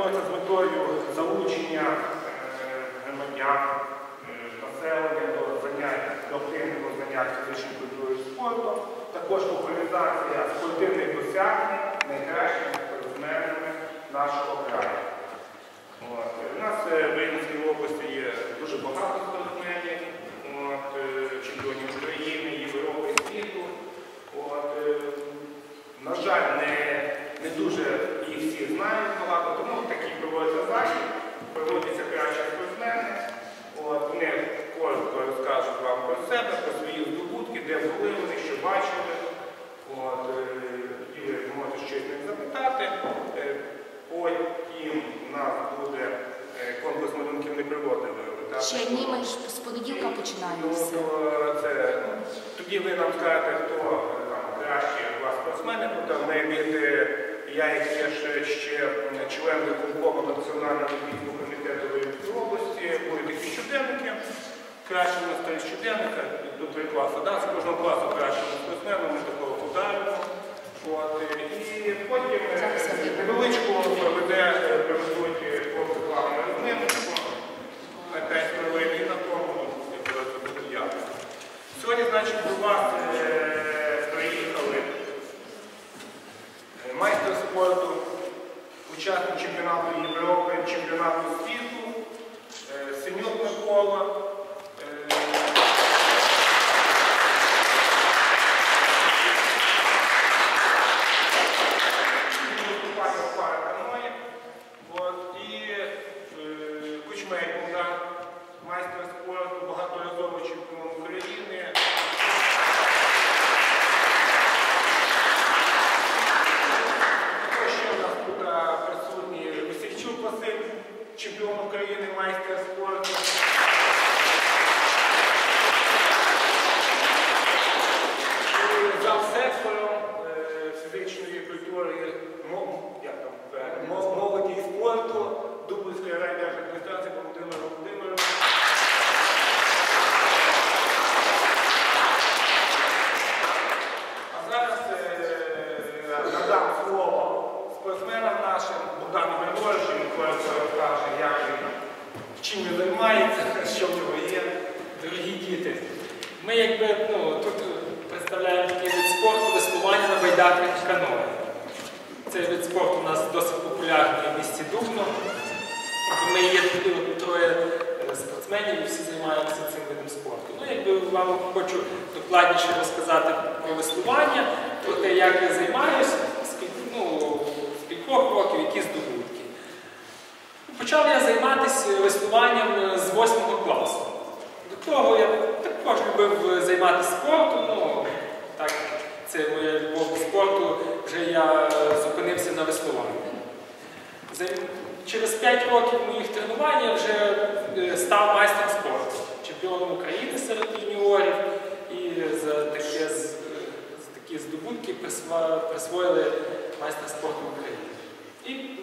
проводиться з метою залучення е, громадян, е, населення до занять, до активного занять фізичною культурою і спортом. Також популяризація спортивних досягнень найкращими спортсменами нашого краю. У нас е, в Рівненській області є дуже багато спортсменів, чемпіонів України, Європи світу. На жаль, не, не дуже їх всі знають багато, тому такий проводиться захід, проводяться кращі спортсмени. Вони коротко розкажуть вам про себе, про свої здобутки, де були вони, що бачили. От, е, і ви можете щось них запитати. Е, Потім у нас буде е, конкурс малюнків не приводили. Ще ні, ми ж з понеділка починаємо Ну, все. це, ну, тоді ви нам скажете, хто там краще у вас спортсмени, то там знайдете, я є ще, ще член виконкому Національного олімпійського комітету Рівненської області, були такі щоденники. Краще у нас три щоденника до три класу. Да? З кожного класу краще спортсмену, ми такого подаримо. Е, і потім е, невеличку проведе, е, проведуть е, хлопці плавну розминочку на 5 хвилин і на тому якраз буде я. Сьогодні, значить, до вас е, приїхали е, майстер спорту, учасник чемпіонату Європи, чемпіонату світу, е, Синюк Микола. е, виступати в пари каної. От, і е, Кучмей Богдан, майстер спорту, багаторазовий чемпіон України. Також ще у нас тут а, присутній Васильчук Василь, чемпіон України, майстер спорту. І зал сектором е, фізичної культури, мо- як там, е, мо- молоді і спорту, Дубльської райдержадміністрації Володимир Володимирович. А зараз е, надам слово спортсменам нашим, Богдану Григоровичу, він коротко розкаже, як він, чим що в нього є. Дорогі діти, ми якби ну, тут представляємо такий вид спорту веслування на байдарках і каное. Цей вид спорту у нас досить популярний в місті Дубно. Ми є тут троє е, спортсменів і всі займаємося цим видом спорту. Ну, якби вам хочу докладніше розказати про веслування, про те, як я займаюся, скільки, ну, з кількох років, які здобутки. Почав я займатися веслуванням з 8 класу. До того я також любив займатися спортом. Ну, так, це моя любов до спорту, вже я е, зупинився на веслуванні. Через 5 років моїх тренувань я вже е, став майстром спорту, чемпіоном України серед юніорів і за таке, за такі здобутки присвоїли майстра спорту України. І е,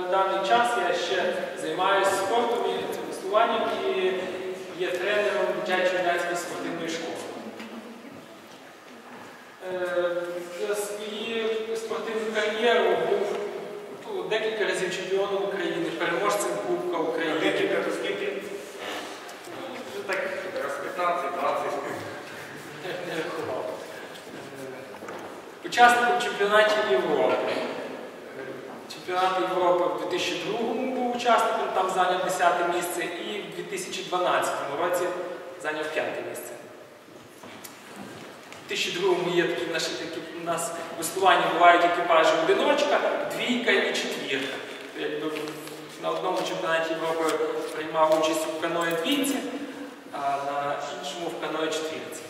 на даний час я ще займаюся спортом і веслуванням і є тренером дитячо-юнацької спортивної школи. Е, За свою спортивну кар'єру був ну, декілька разів чемпіоном України, переможцем Кубка України. Декілька то скільки? Ну, так Раз 15, 20. не- не рахував. Е, Учасником чемпіонатів Європи. Чемпіонат Європи в 2002 був учасником, там зайняв 10 місце, і в 2012 році зайняв 5 місце. У 2002 є такі наші такі у нас веслування бувають екіпажі одиночка, двійка і четвірка. Якби на одному чемпіонаті Європи приймав участь у каної двійці, а на іншому в каної четвірці.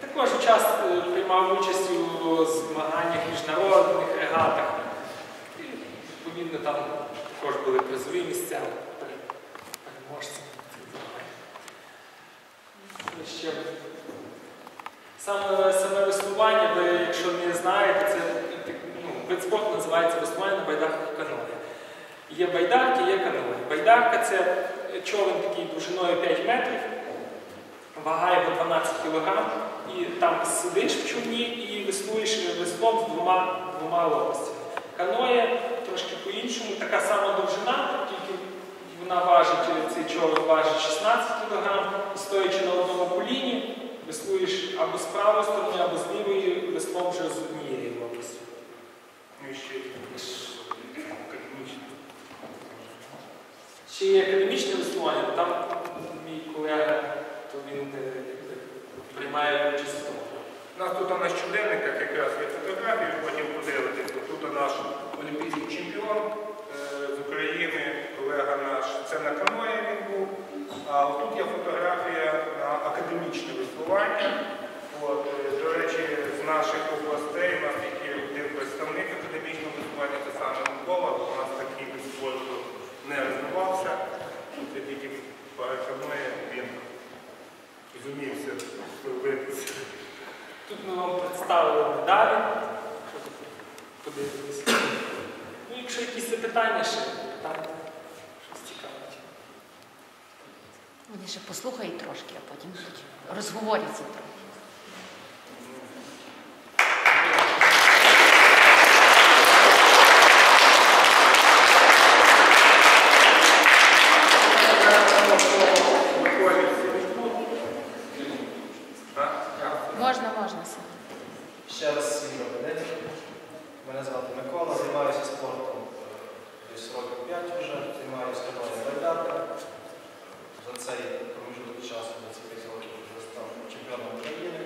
Також час приймав участь у змаганнях міжнародних регатах. Відповідно, там також були призові місця пере- переможцями цих змагань. Що ще? Саме, саме веслування, ви, якщо не знаєте, це ну, вид спорту називається веслування на байдарках і каное. Є байдарки, є каное. Байдарка це човен такий довжиною 5 метрів, вага його 12 кг, і там сидиш в човні і веслуєш веслом з двома, двома лопастями. Каноє трошки по-іншому. Така сама довжина, тільки вона важить, е, цей човен важить 16 кг, і стоячи на одному коліні, веслуєш або з правої сторони, або з лівої, веслом вже з однієї лопасті. Ну і ще академічно. Ще є академічне веслування, там мій колега, то він е, приймає участь в тому. У нас тут на щоденниках якраз є фотографії, потім подивитися. Тут наш олімпійський чемпіон е, з України, колега наш, це на каної він був. А тут є фотографія на академічне веслування. Е, до речі, з наших областей у нас тільки один представник академічного веслування, це саме Микола. У нас такий вид спорту не розвивався. Це тільки параканої він зумівся вибитися. Тут ми вам представили медалі, подивитися. Ну, якщо якісь запитання ще, там щось цікавить. Вони ще послухають трошки, а потім розговоряться трохи. Можна, можна. Сергій. Ще раз всім добрий день. Мене звати Микола, займаюся спортом е, десь років 5 вже, займаюся каналом Байдарка. За цей проміжок часу, за ці 5 років вже став чемпіоном України.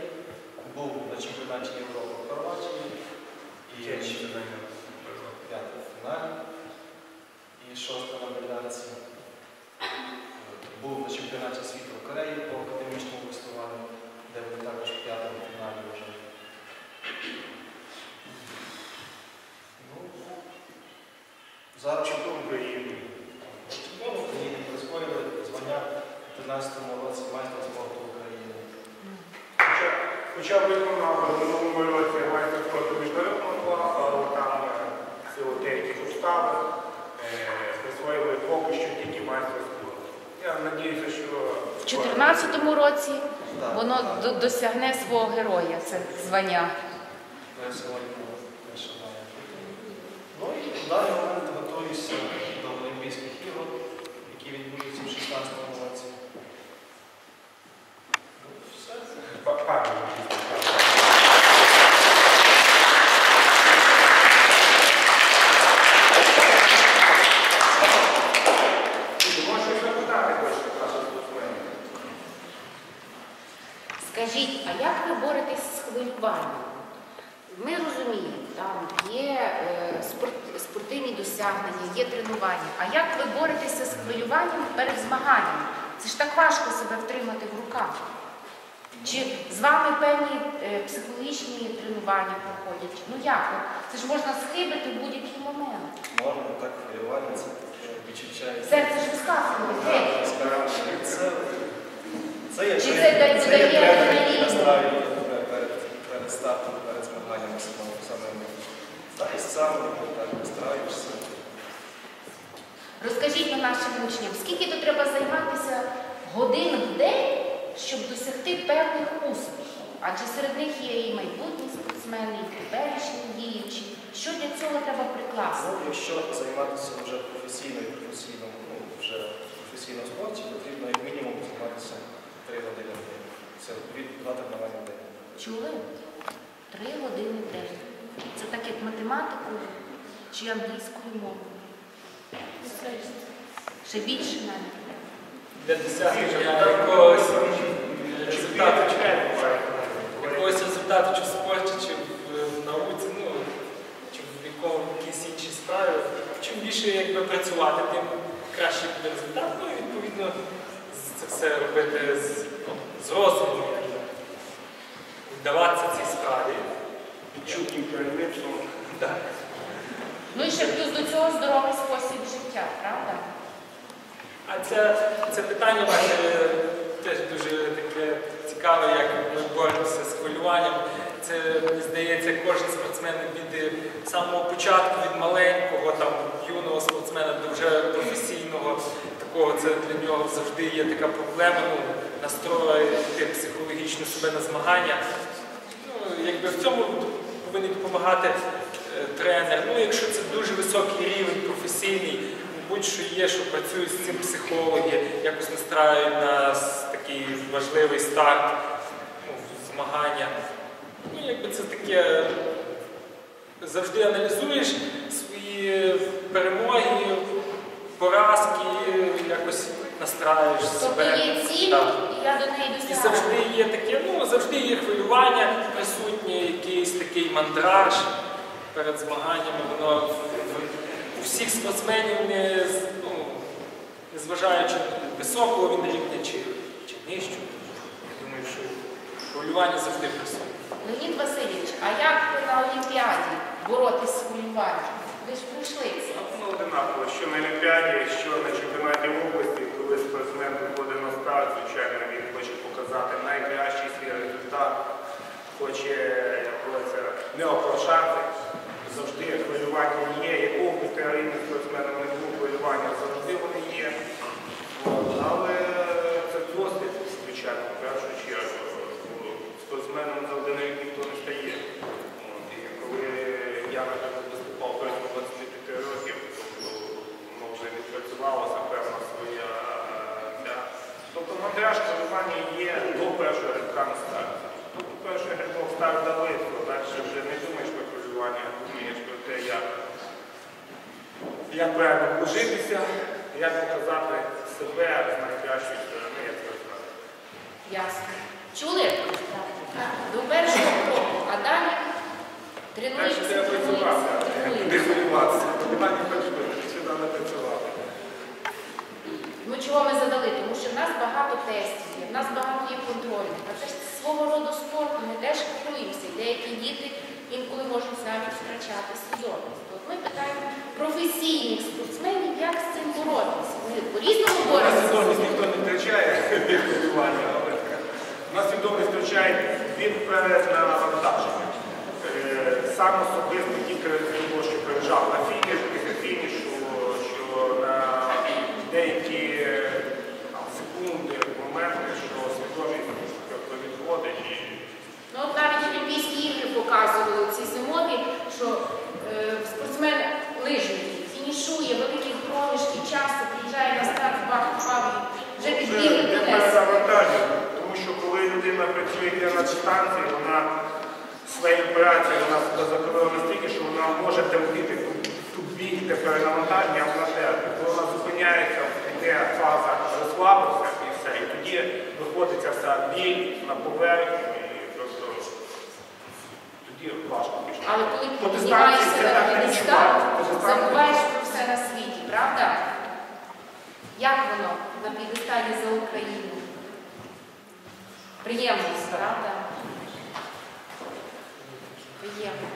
Був на чемпіонаті Європи в Хорватії і п'ятий в фіналі. І шостий на байдарці. Е, Був на чемпіонаті світу в Кореї по академічному веслуванню, де ми також в п'ятому фіналі вже. Ну, зараз Чемпіон України. чемпіон України присвоїли звання в 13 році майстра спорту України. Хоча, виконав в минулому році майстер спорту міжнародного класу, але там е, силу деяких обставин е, присвоїли поки що тільки майстер спорту. Я сподіваюся, що В 2014 році воно досягне свого героя, це звання. Ми сьогодні вишиваємо. Ну і в даний момент готуюся до Олімпійських ігор, які відбудуться в 16 році. Ну, все. Па- пам'ять. Можеш запитати хочете наших спортсменів? Скажіть, а як ви боретесь з хвилюванням? Ми розуміємо, там є е, спорт- спортивні досягнення, є тренування. А як ви боретеся з хвилюванням перед змаганням? Це ж так важко себе втримати в руках. Чи з вами певні е, психологічні тренування проходять? Ну як? Це ж можна схибити в будь-який момент. Можна так хвилювання, це відчуття. Серце ж вискакує. геть. Це, це є Чи тренер- це це є тренер, тебе перед, перед стартом, перед змаганнями самого самим. Знаєш, сам так настраюєшся. Розкажіть на нашим учням, скільки то треба займатися годин в день, щоб досягти певних успіхів? Адже серед них є і майбутні спортсмени, і теперішні. Що для цього треба прикласти? Ну, якщо займатися вже професійно і професійно, ну, вже в професійному спорті, потрібно як мінімум займатися 3 години в день. Це від 2 тренування в день. Чули? Три години в день. Це так як математикою чи англійською мовою. Ще більше навіть. Для досягнення якогось результату, чи- якогось результату чи в спорті, чи в, в науці, ну, чи в якому якійсь іншій справі. Чим більше якби, працювати, тим краще буде результат. Ну і відповідно це все робити з, ну, з розумом, якби. вдаватися цій справі. Відчутним керівництвом. Так. Ну і ще плюс до цього здоровий спосіб життя, правда? А це, це питання ваше теж дуже таке цікаве, як ми боремося з хвилюванням. Це, мені здається, кожен спортсмен від самого початку, від маленького, там, юного спортсмена до професійного такого, це для нього завжди є така проблема, ну, настроїти психологічно себе на змагання. Ну, якби в цьому повинні допомагати е, тренер. Ну, якщо це дуже високий рівень професійний, будь-що є, що працюють з цим психологи, якось настраюють на такий важливий старт ну, змагання. Ну, якби це таке завжди аналізуєш перемоги, поразки, якось настраюєш Тобто себе. є ціль, Так. і я до неї І досягаю. завжди є таке, ну завжди є хвилювання присутнє, якийсь такий мандраж перед змаганнями. Воно в- в- у всіх спортсменів не з- ну, незважаючи високого він рівня чи, чи нижчого. Я думаю, що хвилювання завжди присутнє. Леонід Васильович, а як ви на Олімпіаді боротись з хвилюванням? Ви ж пройшли це. Ну, одинаково, що на Олімпіаді, що на чемпіонаті області, коли спортсмен виходить на старт, звичайно, він хоче показати найкращий свій результат, хоче як говориться, не оплошати. Завжди хвилювання є, якого б ти рівня спортсменом не був хвилювання, завжди вони є. Але це досвід, звичайно, в першу чергу. Спортсменом за один ніхто не стає. І коли я, наприклад, виступав протягом 25 років, тобто ну, вже відпрацювалася певна своя ця. Тобто мандраж хвилювання є до першого рядка на старті. Тобто перший рядок старт дали, то далі вже не думаєш про хвилювання, а думаєш про те, як, як правильно вложитися, як показати себе з найкращої сторони, як сказати. Ясно. Чули? До першого кроку, а далі Далі тренуєшся, треба працювати, тренуєшся, а не тренуєшся. хвилюватися. Хвилювання працює, не працювати. Ну чого ми задали? Тому що в нас багато тестів, є, в нас багато є контролів. А це ж свого роду спорт, ми теж. І Деякі діти інколи можуть навіть втрачати свідомість. От ми питаємо професійних спортсменів, як з цим боротися. Ми по-різному У нас боремося. свідомість ніхто не втрачає від але у нас свідомість втрачає від перенавантаження. Сам особисто тільки того, що приїжджав на фініш, після фінішу, що на деякі е, там, секунди, моменти, що свідомість тобто, відходить і Ну, от навіть Олімпійські ігри показували ці зимові, що е, спортсмен лижник фінішує великі проміжки часу, приїжджає на старт, бах, бах, вже підбігли тому що коли людина працює на дистанції, вона своєю працею вона себе закриває настільки, що вона може терпіти тут бій, де перенавантаження, а вона терпить. Коли вона зупиняється, йде фаза розслабився і все. І тоді виходиться вся біль на поверхню важко. Але коли піднімаєшся на п'єдестал, забуваєш про все на світі, правда? Як воно на п'єдесталі за Україну? Приємно, правда? Приємно.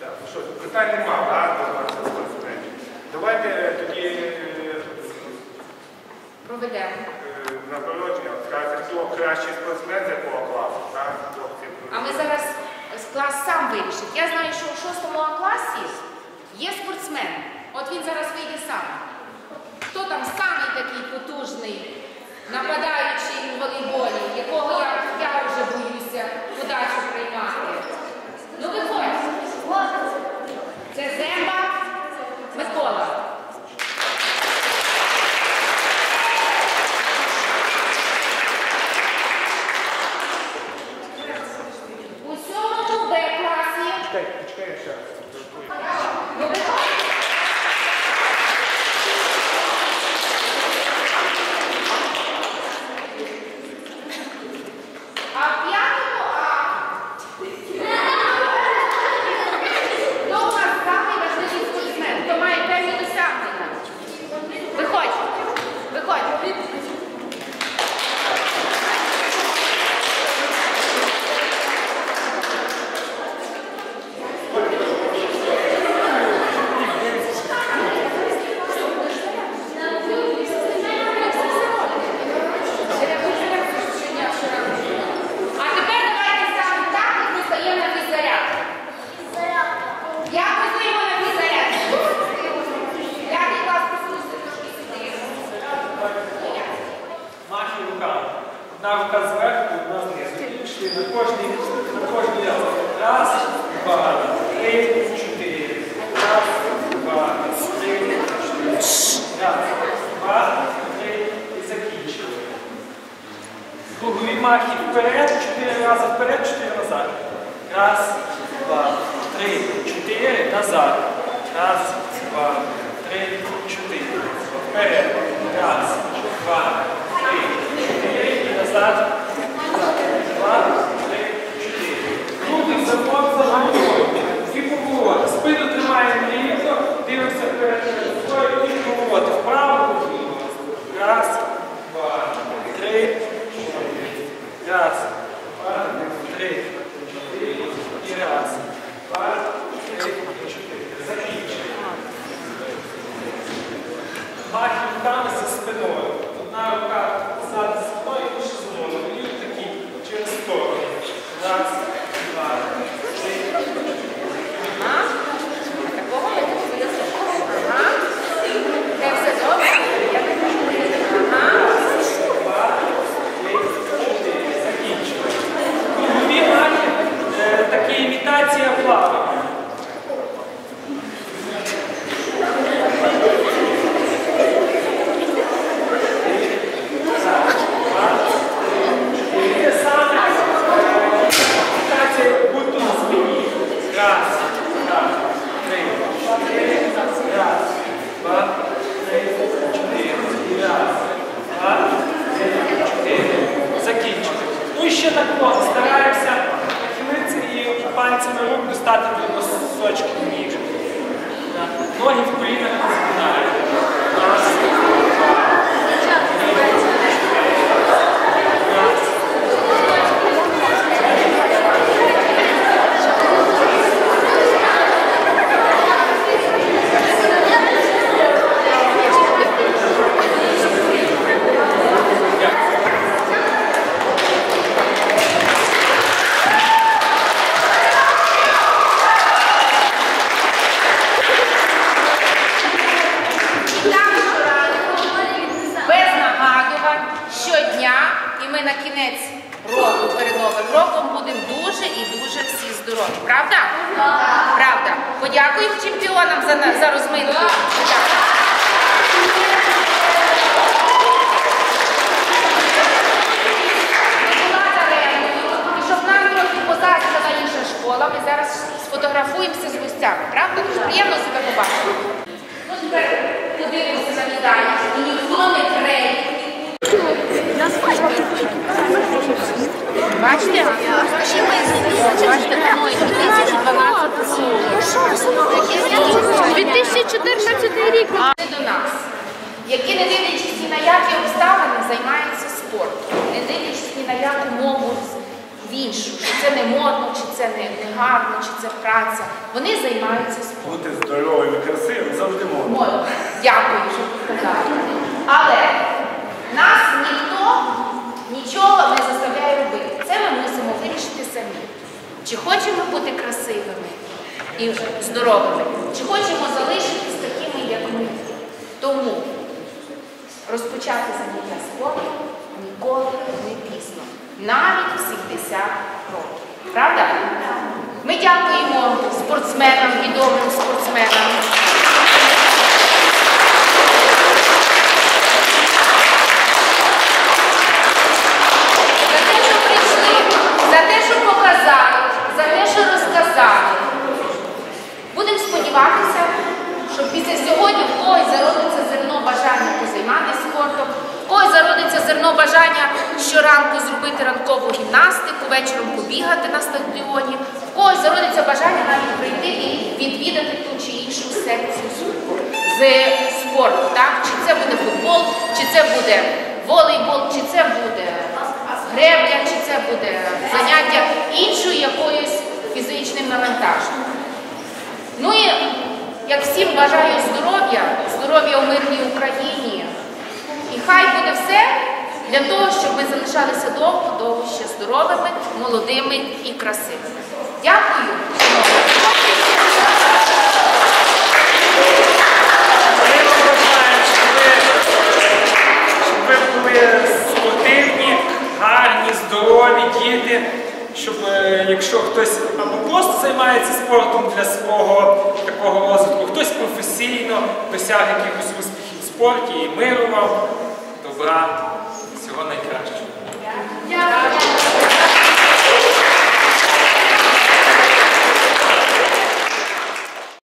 Так, ну що, питань нема, так. Давайте тоді е, Проведемо. Е, нагородження, от скажете, хто кращий спортсмен з якого класу, так? Хлопці. А ми зараз з клас сам вирішить. Я знаю, що у шостому класі є спортсмен. От він зараз вийде сам. Хто там самий такий потужний, нападаючий у волейболі, якого я, я вже боюся удачу приймати. Ну виходь. Це Земба Микола. У сьомому Б класі. Чекай, чекай, я ще раз. Ну, виходь. А в п'ятому А махи вперед, чотири рази вперед, чотири назад. Раз, два, три, чотири, назад. Раз, два, три, чотири. Вперед. Раз, два, три, чотири і назад. Два, три, чотири. Крутим забор за головою. І повороти. Спину тримаємо рівно, дивимося перед собою і повороти. Вправо. Раз, два, три, чотири. Раз, Grazie. Сфотографуємося з гостями. Правда? Дуже приємно себе побачити. Ну, тепер подивимося на. І ніхто не креє. Бачите? Бачите, мною 2012 2014 рік. до нас, які не дивлячись ні на які обставини займаються спортом, не дивлячись ні на яку мову в іншу, чи це не модно, чи це не, не гарно, чи це праця. Вони займаються спортом. Бути здоровим і красивим завжди можна. Модно. Дякую, що сказали. Але нас ніхто нічого не заставляє робити. Це ми мусимо вирішити самі. Чи хочемо бути красивими і здоровими, чи хочемо залишитись такими, як ми. Тому розпочати заняття спортом ніколи не пізно. Навіть в 70 років. Правда? Ми дякуємо спортсменам, відомим спортсменам. За те, що прийшли, за те, що показали, за те, що розказали. Будемо сподіватися, що після сьогодні в когось зародиться зерно бажання позайматися спортом, в когось зародиться зерно бажання щоранку зробити ранкову гімнастику, вечором побігати на стадіоні, в когось зародиться бажання навіть прийти і відвідати ту чи іншу секцію з спорту. Так? Чи це буде футбол, чи це буде волейбол, чи це буде гребля, чи це буде заняття іншою якоюсь фізичним навантаженням. Ну і як всім бажаю здоров'я, здоров'я у мирній Україні. І хай буде все для того, щоб ми залишалися довго-довго ще здоровими, молодими і красивими. Дякую. Щоб ви, були спортивні, гарні, здорові діти, щоб е, якщо хтось або просто займається спортом для свого такого розвитку, хтось професійно досяг якихось успіхів в спорті і миру вам, добра, skomplikowanej kraści.